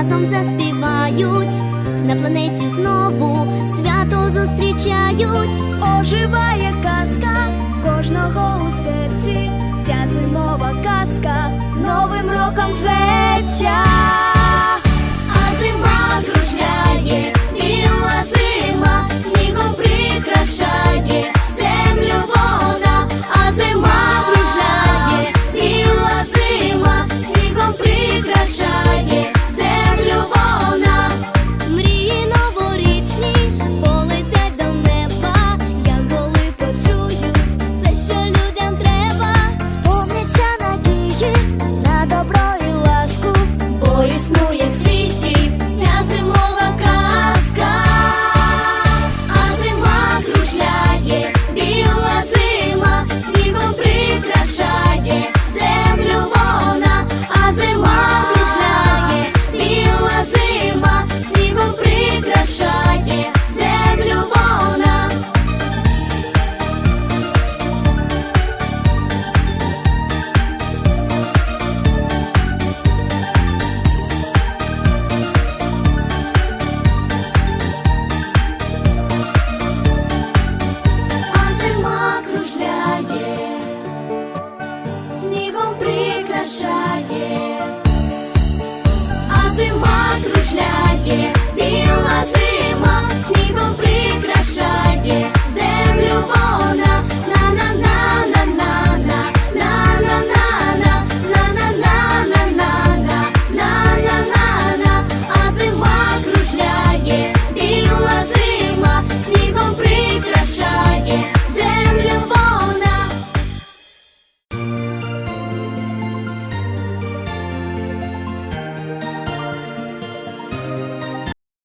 разом заспівають, на планеті знову свято зустрічають, оживає казка кожного у серці, ця зимова казка новим роком зветься. Макро.